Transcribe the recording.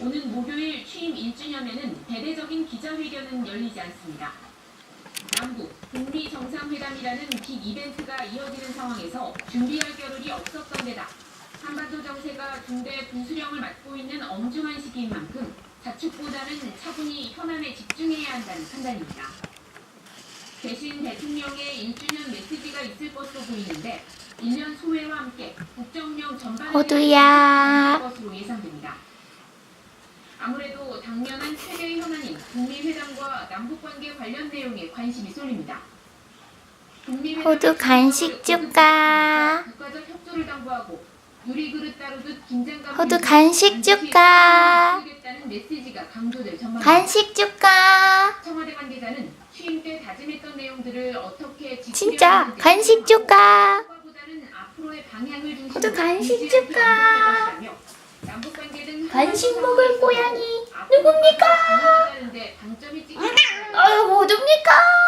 오는 목요일 취임 1주년에는 대대적인 기자회견은 열리지 않습니다. 남북 북미 정상회담이라는 빅 이벤트가 이어지는 상황에서 준비할 겨를이 없었던 데다 한반도 정세가 중대 분수령을 맡고 있는 엄중한 시기인 만큼 자축보다는 차분히 현안에 집중해야 한다는 판단입니다. 대신 대통령의 1주년 메시지가 있을 것으로 보이는데 1년 소회와 함께 국정령 전반을 호두야. 것으로. 아무래도 당면한 최대의 현안인 북미 회담과 남북 관계 관련 내용에 관심이 쏠립니다. 호두 간식 줄까? 국가적 협조를 당부하고 유리 그릇 다루듯 긴장감 호두 간식 줄까? 메시지가 강조될 전망입니다. 간식 줄까? 청와대 관계자는 취임 때 다짐했던 내용들을 어떻게 진짜 간식 줄까? 호두 간식 줄까? 간식 먹을 고양이 누굽니까? 아유, 누굽니까?